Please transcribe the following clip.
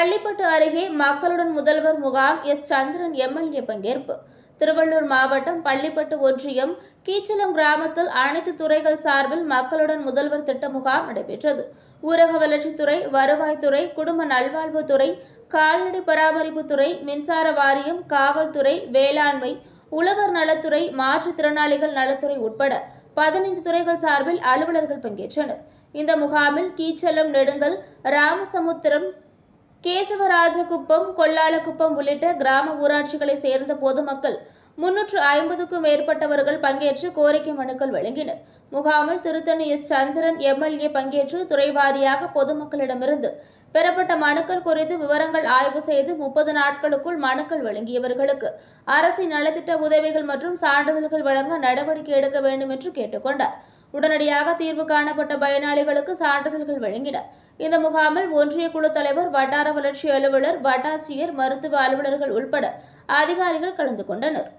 பள்ளிப்பட்டு அருகே மக்களுடன் முதல்வர் முகாம் எஸ். சந்திரன் எம்எல்ஏ பங்கேற்பு. திருவள்ளூர் மாவட்டம் பள்ளிப்பட்டு ஒன்றியம் கீச்சலம் கிராமத்தில் அனைத்து துறைகள் சார்பில் மக்களுடன் முதல்வர் திட்ட முகாம் நடைபெற்றது. ஊரக வளர்ச்சித்துறை வருவாய்த்துறை குடும்ப நல்வாழ்வுத்துறை கால்நடை பராமரிப்புத்துறை மின்சார வாரியம் காவல்துறை வேளாண்மை உழவர் நலத்துறை மாற்றுத்திறனாளிகள் நலத்துறை உட்பட பதினைந்து துறைகள் சார்பில் அலுவலர்கள் பங்கேற்றனர். இந்த முகாமில் கீச்சலம் நெடுங்கல் ராமசமுத்திரம் கேசவராஜகுப்பம் கொல்லாலக்குப்பம் உள்ளிட்ட கிராம ஊராட்சிகளை சேர்ந்த பொதுமக்கள் முன்னூற்று ஐம்பதுக்கும் மேற்பட்டவர்கள் பங்கேற்று கோரிக்கை மனுக்கள் வழங்கினர். முகாமில் திருத்தணி எஸ். சந்திரன் எம்எல்ஏ பங்கேற்று துறை வாரியாக பொதுமக்களிடமிருந்து பெறப்பட்ட மனுக்கள் குறித்து விவரங்கள் ஆய்வு செய்து முப்பது நாட்களுக்குள் மனுக்கள் வழங்கியவர்களுக்கு அரசின் நலத்திட்ட உதவிகள் மற்றும் சான்றிதழ்கள் வழங்க நடவடிக்கை எடுக்க வேண்டும் என்று கேட்டுக்கொண்டார். உடனடியாக தீர்வு காணப்பட்ட பயனாளிகளுக்கு சான்றிதழ்கள் வழங்கினர் இந்த முகாமில் ஒன்றிய குழு தலைவர் வட்டார வளர்ச்சி அலுவலர் வட்டாட்சியர் மருத்துவ அலுவலர்கள் உள்பட அதிகாரிகள் கலந்து கொண்டனர்.